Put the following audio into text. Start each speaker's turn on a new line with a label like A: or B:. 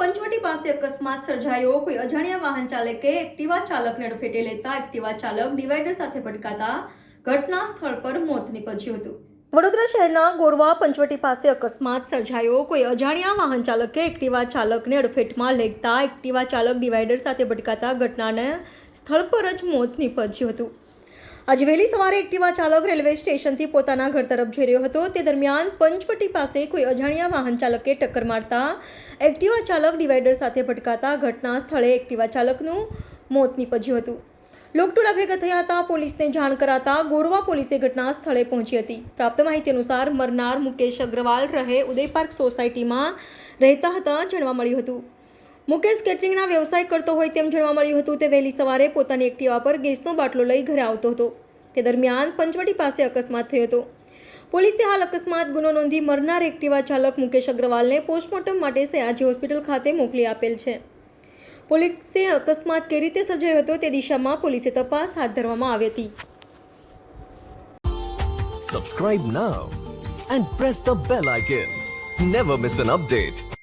A: પંચવટી પાસે અકસ્માત સર્જાયો. કોઈ અજાણ્યા વાહન ચાલકે એક્ટિવા ચાલકને અડફેટે લેતા એક્ટિવા ચાલક ડિવાઈડર સાથે ભટકાતા ઘટના સ્થળ પર મોત નીપજ્યું હતું. વડોદરા શહેરના ગોરવા પંચવટી પાસે અકસ્માત સર્જાયો. કોઈ અજાણ્યા વાહન ચાલકે એક્ટિવા ચાલકને અડફેટમાં લેતા એક્ટિવા ચાલક ડિવાઈડર સાથે ભટકાતા ઘટનાને સ્થળ પર જ મોત નીપજ્યું હતું. આજે વહેલી સવારે એક્ટિવા ચાલક રેલવે સ્ટેશનથી પોતાના ઘર તરફ જઈ રહ્યો હતો. તે દરમિયાન પંચવટી પાસે કોઈ અજાણ્યા વાહન ચાલકે ટક્કર મારતા એક્ટિવા ચાલક ડિવાઈડર સાથે ભટકાતા ઘટના સ્થળે એક્ટિવા ચાલકનું મોત નીપજ્યું હતું. લોકટોળા ભેગા થયા હતા. પોલીસને જાણ કરાતા ગોરવા પોલીસે ઘટના સ્થળે પહોંચી હતી. પ્રાપ્ત માહિતી અનુસાર મરનાર મુકેશ અગ્રવાલ રહે ઉદય પાર્ક સોસાયટીમાં રહેતા હતા, જાણવા મળ્યું હતું. મુકેશ કેટરિંગના વ્યવસાય કરતો હોય તેમ જાણવા મળ્યું હતું તે વહેલી સવારે પોતાની એક્ટિવા પર ગેસનો બાટલો લઈ ઘરે આવતો હતો. તે દરમિયાન પંચવટી પાસે અકસ્માત થયો હતો. પોલીસે હાલ અકસ્માત ગુનો નોંધી મરનાર એક્ટિવા ચાલક મુકેશ અગ્રવાલને પોસ્ટમોર્ટમ માટે સયાજી હોસ્પિટલ ખાતે મોકલી આપેલ છે. પોલીસે અકસ્માત કઈ રીતે સર્જાયો હતો તે દિશામાં પોલીસે તપાસ હાથ ધરવામાં આવી હતી.
B: Subscribe now and press the bell icon never miss an update.